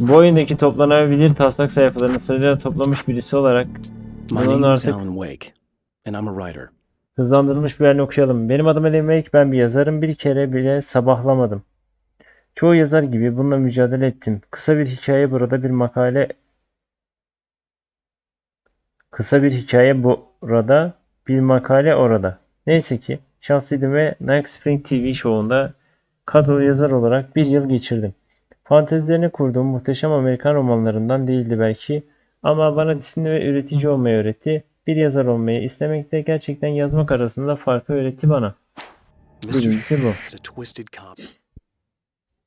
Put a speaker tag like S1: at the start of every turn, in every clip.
S1: Bu oyundaki toplanabilir taslak sayfalarını sırayla toplamış birisi olarak Bunun artık
S2: Alan Wake, and I'm a writer.
S1: hızlandırılmış bir halini okuyalım. Benim adım Alan Wake, ben bir yazarım. Bir kere bile sabahlamadım. Çoğu yazar gibi bununla mücadele ettim. Kısa bir hikaye burada bir makale Kısa bir hikaye burada, bir makale orada. Neyse ki şanslıydım ve Night Spring TV şovunda kadrolu yazar olarak bir yıl geçirdim. Fantezilerini kurduğum muhteşem Amerikan romanlarından değildi belki ama bana disiplini ve üretici olmayı öğretti. Bir yazar olmayı istemekle gerçekten yazmak arasında farkı öğretti bana. Birincisi bu.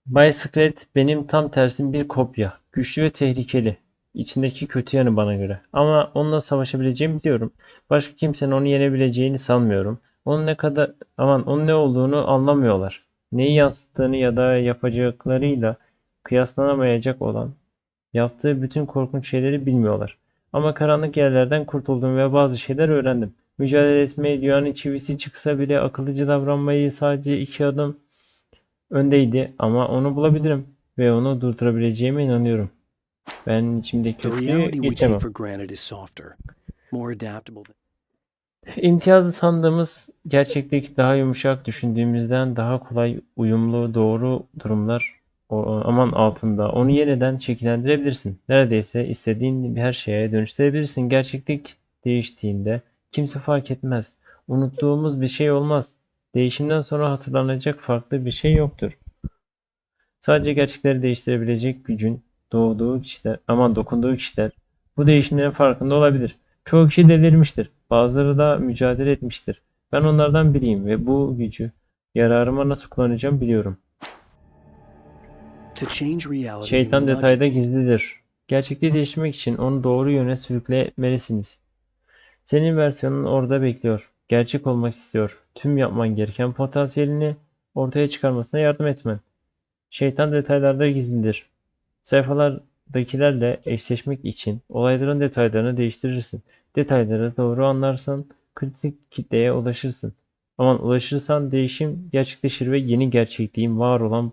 S1: Bicyclet benim tam tersim bir kopya. Güçlü ve tehlikeli. İçindeki kötü yanı bana göre. Ama onunla savaşabileceğimi biliyorum. Başka kimsenin onu yenebileceğini sanmıyorum. Onun ne kadar aman onun ne olduğunu anlamıyorlar. Neyi yansıttığını ya da yapacaklarıyla kıyaslanamayacak olan yaptığı bütün korkunç şeyleri bilmiyorlar. Ama karanlık yerlerden kurtuldum ve bazı şeyler öğrendim. Mücadele etmeyi dünyanın çivisi çıksa bile akıllıca davranmayı sadece iki adım öndeydi ama onu bulabilirim ve onu durdurabileceğime inanıyorum. Ben içimdeki
S2: we
S1: geçemem. İmtiyazlı sandığımız gerçekteki daha yumuşak düşündüğümüzden daha kolay uyumlu doğru durumlar aman altında. Onu yeniden şekillendirebilirsin. Neredeyse istediğin her şeye dönüştürebilirsin. Gerçeklik değiştiğinde kimse fark etmez. Unuttuğumuz bir şey olmaz. Değişimden sonra hatırlanacak farklı bir şey yoktur. Sadece gerçekleri değiştirebilecek gücün doğduğu kişiler, aman dokunduğu kişiler bu değişimlerin farkında olabilir. Çoğu kişi delirmiştir. Bazıları da mücadele etmiştir. Ben onlardan biriyim ve bu gücü yararıma nasıl kullanacağım biliyorum. Şeytan detayda gizlidir. Gerçekliği değiştirmek için onu doğru yöne sürüklemelisiniz. Senin versiyonun orada bekliyor. Gerçek olmak istiyor. Tüm yapman gereken potansiyelini ortaya çıkarmasına yardım etmen. Şeytan detaylarda gizlidir. Sayfalardakilerle eşleşmek için olayların detaylarını değiştirirsin. Detayları doğru anlarsan kritik kitleye ulaşırsın. Aman ulaşırsan değişim gerçekleşir ve yeni gerçekliğin var olan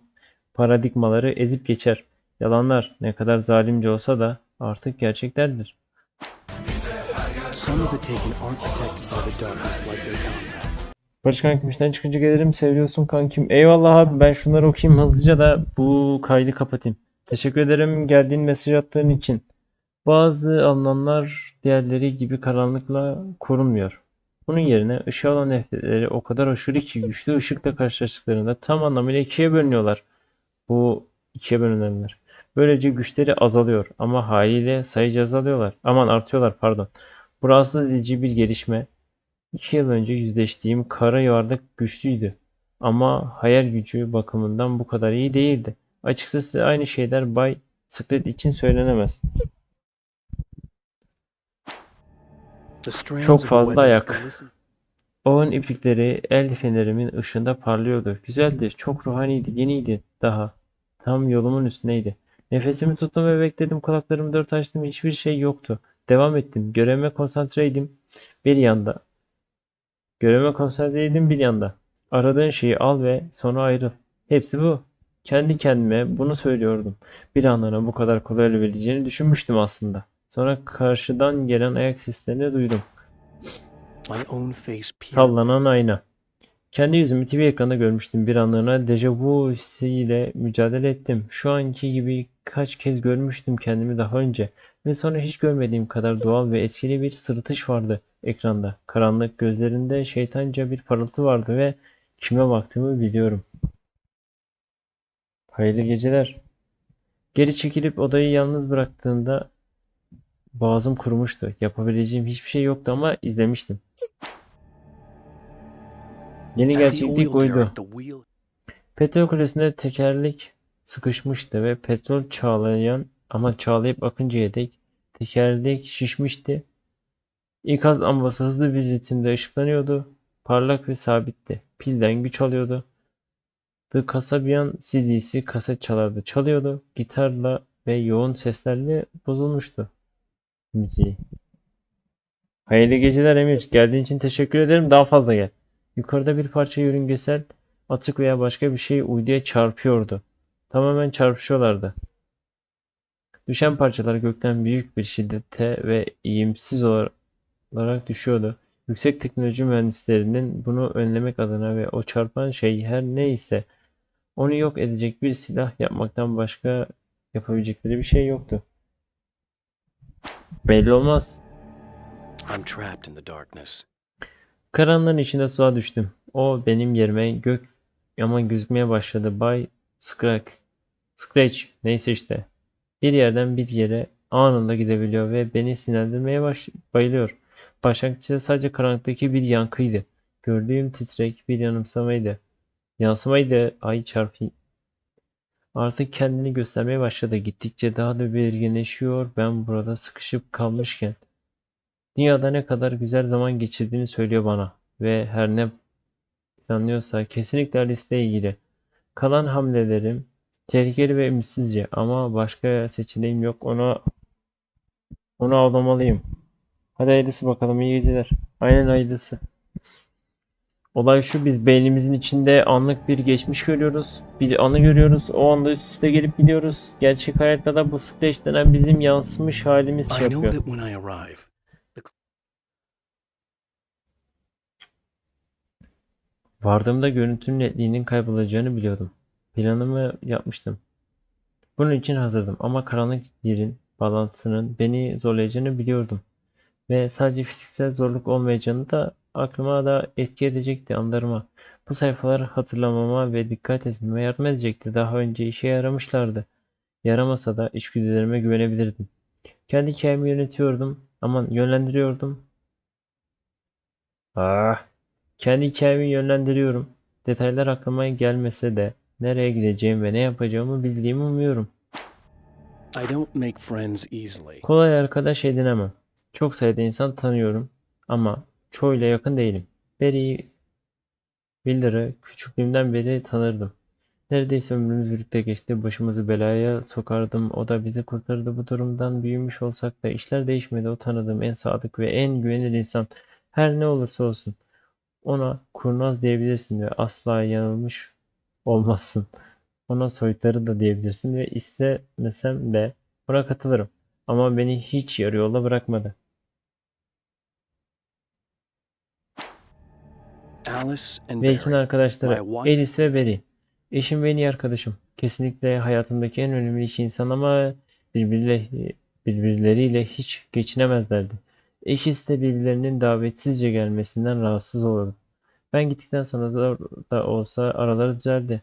S1: paradigmaları ezip geçer. Yalanlar ne kadar zalimce olsa da artık gerçeklerdir. Barış kankim işten çıkınca gelirim seviyorsun kankim. Eyvallah abi ben şunları okuyayım hızlıca da bu kaydı kapatayım. Teşekkür ederim geldiğin mesaj attığın için. Bazı anlamlar diğerleri gibi karanlıkla korunmuyor. Bunun yerine ışığa olan nefretleri o kadar aşırı ki güçlü ışıkla karşılaştıklarında tam anlamıyla ikiye bölünüyorlar. Bu ikiye bölünenler. Böylece güçleri azalıyor ama haliyle sayıca azalıyorlar. Aman artıyorlar pardon. Bu rahatsız edici bir gelişme. İki yıl önce yüzleştiğim kara yuvarlak güçlüydü. Ama hayal gücü bakımından bu kadar iyi değildi. Açıkçası aynı şeyler Bay Sklet için söylenemez. Çok fazla ayak. Oğun iplikleri el fenerimin ışığında parlıyordu. Güzeldi, çok ruhaniydi, yeniydi daha. Tam yolumun üstündeydi. Nefesimi tuttum ve bekledim. Kulaklarımı dört açtım. Hiçbir şey yoktu. Devam ettim. Görevime konsantreydim. Bir yanda. Görevime konsantreydim bir yanda. Aradığın şeyi al ve sonra ayrıl. Hepsi bu. Kendi kendime bunu söylüyordum. Bir anlığına bu kadar kolay olabileceğini düşünmüştüm aslında. Sonra karşıdan gelen ayak seslerini duydum. Sallanan ayna. Kendi yüzümü TV ekranında görmüştüm. Bir anlığına dejavu hissiyle mücadele ettim. Şu anki gibi kaç kez görmüştüm kendimi daha önce. Ve sonra hiç görmediğim kadar doğal ve etkili bir sırıtış vardı ekranda. Karanlık gözlerinde şeytanca bir parıltı vardı ve kime baktığımı biliyorum. Hayırlı geceler. Geri çekilip odayı yalnız bıraktığında boğazım kurumuştu. Yapabileceğim hiçbir şey yoktu ama izlemiştim. Yeni gerçeklik oydu. Petrol kulesinde tekerlek sıkışmıştı ve petrol çağlayan ama çağlayıp akıncaya dek tekerlek şişmişti. İkaz lambası hızlı bir ritimde ışıklanıyordu. Parlak ve sabitti. Pilden güç alıyordu. The Kasabian CD'si kaset çalardı. Çalıyordu. Gitarla ve yoğun seslerle bozulmuştu. Müziği. Hayırlı geceler Emir. Geldiğin için teşekkür ederim. Daha fazla gel. Yukarıda bir parça yörüngesel atık veya başka bir şey uyduya çarpıyordu. Tamamen çarpışıyorlardı. Düşen parçalar gökten büyük bir şiddete ve iyimsiz olarak düşüyordu. Yüksek teknoloji mühendislerinin bunu önlemek adına ve o çarpan şey her neyse onu yok edecek bir silah yapmaktan başka yapabilecekleri bir şey yoktu. Belli olmaz.
S2: I'm trapped in the darkness.
S1: Karanlığın içinde suya düştüm. O benim yerime gök yaman gözükmeye başladı. Bay Scratch, Scratch neyse işte. Bir yerden bir yere anında gidebiliyor ve beni sinirlendirmeye baş, bayılıyor. Başlangıçta sadece karanlıktaki bir yankıydı. Gördüğüm titrek bir yanımsamaydı. Yansımaydı. Ay çarpı. Artık kendini göstermeye başladı. Gittikçe daha da belirginleşiyor. Ben burada sıkışıp kalmışken. Dünyada ne kadar güzel zaman geçirdiğini söylüyor bana. Ve her ne planlıyorsa kesinlikle Alice ile ilgili. Kalan hamlelerim tehlikeli ve ümitsizce ama başka seçeneğim yok. Ona onu avlamalıyım. Hadi hayırlısı bakalım iyi geceler. Aynen hayırlısı. Olay şu biz beynimizin içinde anlık bir geçmiş görüyoruz. Bir anı görüyoruz. O anda üst üste gelip gidiyoruz. Gerçek hayatta da bu denen bizim yansımış halimiz şey yapıyor. Vardığımda görüntünün netliğinin kaybolacağını biliyordum. Planımı yapmıştım. Bunun için hazırdım ama karanlık yerin bağlantısının beni zorlayacağını biliyordum. Ve sadece fiziksel zorluk olmayacağını da aklıma da etki edecekti anlarıma. Bu sayfalar hatırlamama ve dikkat etmeme yardım edecekti. Daha önce işe yaramışlardı. Yaramasa da içgüdülerime güvenebilirdim. Kendi hikayemi yönetiyordum. Aman yönlendiriyordum. Ah, kendi hikayemi yönlendiriyorum. Detaylar aklıma gelmese de nereye gideceğim ve ne yapacağımı bildiğimi umuyorum.
S2: I don't make friends easily.
S1: Kolay arkadaş edinemem. Çok sayıda insan tanıyorum ama çoğuyla yakın değilim. Barry Wilder'ı küçüklüğümden beri tanırdım. Neredeyse ömrümüz birlikte geçti. Başımızı belaya sokardım. O da bizi kurtardı. Bu durumdan büyümüş olsak da işler değişmedi. O tanıdığım en sadık ve en güvenilir insan. Her ne olursa olsun. Ona kurnaz diyebilirsin ve asla yanılmış olmazsın. Ona soytarı da diyebilirsin ve istemesem de buna katılırım. Ama beni hiç yarı yolda bırakmadı. Ve
S2: Barry.
S1: arkadaşları Alice ve Barry. Eşim ve en iyi arkadaşım. Kesinlikle hayatımdaki en önemli iki insan ama birbirleriyle, birbirleriyle hiç geçinemezlerdi. İkisi de birbirlerinin davetsizce gelmesinden rahatsız olurdu. Ben gittikten sonra da, da olsa araları düzeldi.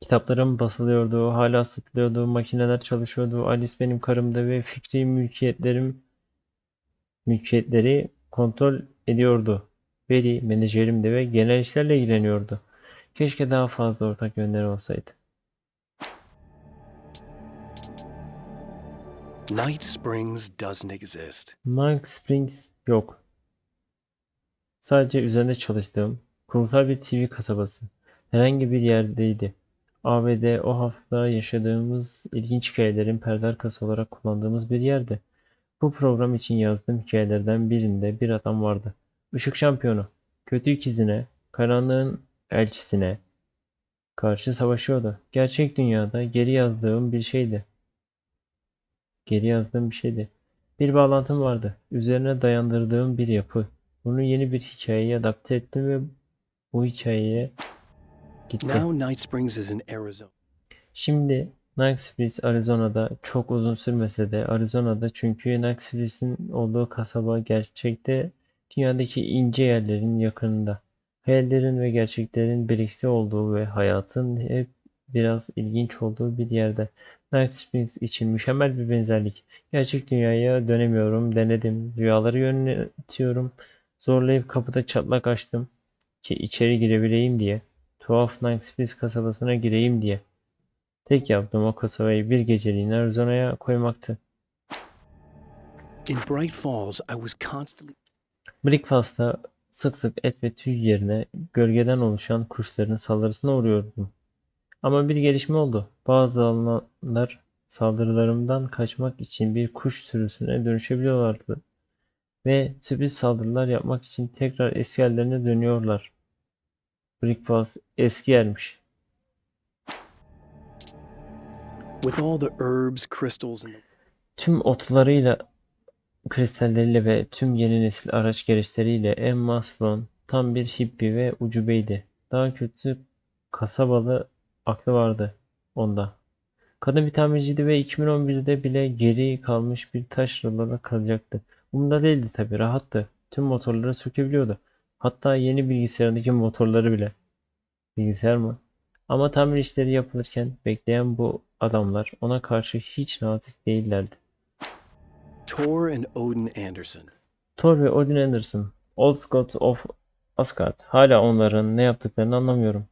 S1: Kitaplarım basılıyordu, hala satılıyordu, makineler çalışıyordu. Alice benim karımdı ve fikri mülkiyetlerim mülkiyetleri kontrol ediyordu. Barry menajerimdi ve genel işlerle ilgileniyordu. Keşke daha fazla ortak yönleri olsaydı.
S2: Night Springs doesn't exist.
S1: Mark Springs yok. Sadece üzerinde çalıştığım kurumsal bir TV kasabası. Herhangi bir yerdeydi. ABD o hafta yaşadığımız ilginç hikayelerin perde arkası olarak kullandığımız bir yerdi. Bu program için yazdığım hikayelerden birinde bir adam vardı. Işık şampiyonu. Kötü ikizine, karanlığın elçisine karşı savaşıyordu. Gerçek dünyada geri yazdığım bir şeydi. Geri yazdığım bir şeydi. Bir bağlantım vardı. Üzerine dayandırdığım bir yapı. Bunu yeni bir hikayeye adapte ettim ve bu hikayeye gitti.
S2: Now Night Springs is in Arizona.
S1: Şimdi Night Springs Arizona'da çok uzun sürmese de Arizona'da çünkü Night Springs'in olduğu kasaba gerçekte dünyadaki ince yerlerin yakınında. Hayallerin ve gerçeklerin birlikte olduğu ve hayatın hep biraz ilginç olduğu bir yerde. Night Springs için mükemmel bir benzerlik. Gerçek dünyaya dönemiyorum, denedim. Rüyaları yönetiyorum. Zorlayıp kapıda çatlak açtım ki içeri girebileyim diye. Tuhaf Night Springs kasabasına gireyim diye. Tek yaptığım o kasabayı bir geceliğine Arizona'ya koymaktı.
S2: In Bright Falls, I was constantly
S1: Breakfast'ta sık sık et ve tüy yerine gölgeden oluşan kuşların saldırısına uğruyordum. Ama bir gelişme oldu. Bazı alanlar saldırılarımdan kaçmak için bir kuş sürüsüne dönüşebiliyorlardı. Ve sürpriz saldırılar yapmak için tekrar eski yerlerine dönüyorlar. Breakfast eski yermiş.
S2: With all the herbs, crystals, and
S1: Tüm otlarıyla, kristalleriyle ve tüm yeni nesil araç gereçleriyle Emma Sloan tam bir hippie ve ucubeydi. Daha kötü kasabalı aklı vardı onda. Kadın bir tamirciydi ve 2011'de bile geri kalmış bir taş rulada kalacaktı. Umurunda değildi tabii, rahattı. Tüm motorları sökebiliyordu. Hatta yeni bilgisayarındaki motorları bile. Bilgisayar mı? Ama tamir işleri yapılırken bekleyen bu adamlar ona karşı hiç nazik değillerdi.
S2: Thor and Odin Anderson.
S1: Thor ve Odin Anderson, Old Gods of Asgard. Hala onların ne yaptıklarını anlamıyorum.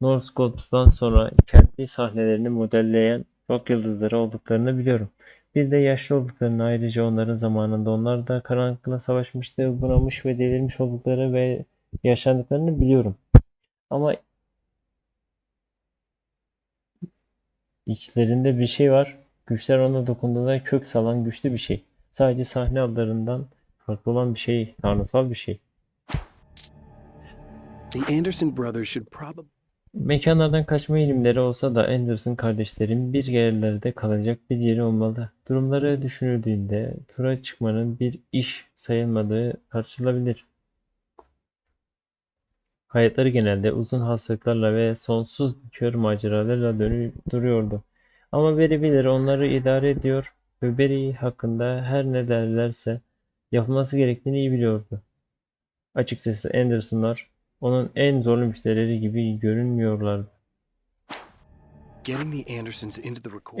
S1: Norse Gods'tan sonra kendi sahnelerini modelleyen rock yıldızları olduklarını biliyorum. Bir de yaşlı olduklarını ayrıca onların zamanında onlar da karanlıkla savaşmıştı, bunamış ve delirmiş oldukları ve yaşlandıklarını biliyorum. Ama içlerinde bir şey var. Güçler ona dokunduğunda kök salan güçlü bir şey. Sadece sahne adlarından farklı olan bir şey, tanrısal bir şey.
S2: The Anderson brothers should probably
S1: Mekanlardan kaçma eğilimleri olsa da Anderson kardeşlerin bir yerlerde kalacak bir yeri olmalı. Durumları düşünüldüğünde tura çıkmanın bir iş sayılmadığı tartışılabilir. Hayatları genelde uzun hastalıklarla ve sonsuz kör maceralarla dönüp duruyordu. Ama birileri onları idare ediyor ve Barry hakkında her ne derlerse yapılması gerektiğini iyi biliyordu. Açıkçası Andersonlar onun en zorlu müşterileri gibi görünmüyorlardı.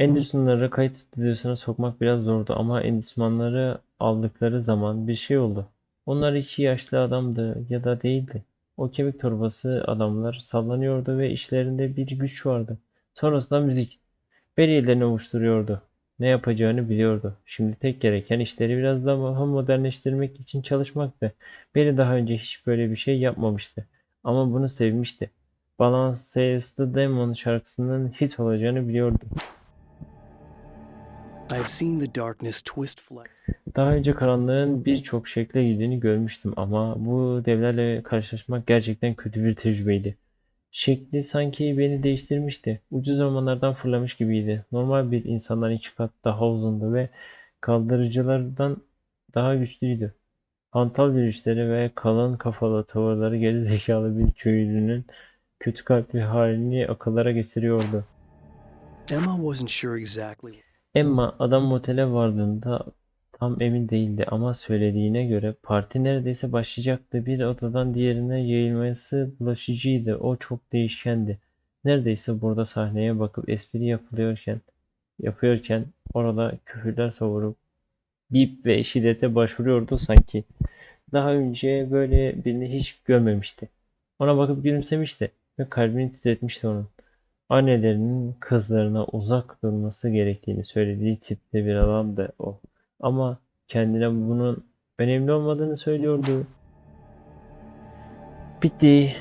S1: Anderson'ları kayıt stüdyosuna sokmak biraz zordu ama enstrümanları aldıkları zaman bir şey oldu. Onlar iki yaşlı adamdı ya da değildi. O kemik torbası adamlar sallanıyordu ve işlerinde bir güç vardı. Sonrasında müzik. Barry ellerini ovuşturuyordu. Ne yapacağını biliyordu. Şimdi tek gereken işleri biraz daha modernleştirmek için çalışmaktı. Barry daha önce hiç böyle bir şey yapmamıştı. Ama bunu sevmişti. Balance the Demon şarkısının hit olacağını biliyordu.
S2: I have seen the darkness twist flesh.
S1: Daha önce karanlığın birçok şekle girdiğini görmüştüm ama bu devlerle karşılaşmak gerçekten kötü bir tecrübeydi. Şekli sanki beni değiştirmişti. Ucuz romanlardan fırlamış gibiydi. Normal bir insandan iki kat daha uzundu ve kaldırıcılardan daha güçlüydü. Hantal yürüyüşleri ve kalın kafalı tavırları geri zekalı bir köylünün kötü kalpli halini akıllara getiriyordu.
S2: Emma wasn't sure exactly.
S1: Emma adam motele vardığında tam emin değildi ama söylediğine göre parti neredeyse başlayacaktı. Bir odadan diğerine yayılması bulaşıcıydı. O çok değişkendi. Neredeyse burada sahneye bakıp espri yapılıyorken yapıyorken orada küfürler savurup bip ve şiddete başvuruyordu sanki. Daha önce böyle birini hiç görmemişti. Ona bakıp gülümsemişti ve kalbini titretmişti onun annelerinin kızlarına uzak durması gerektiğini söylediği tipte bir adamdı o. Ama kendine bunun önemli olmadığını söylüyordu. Bitti.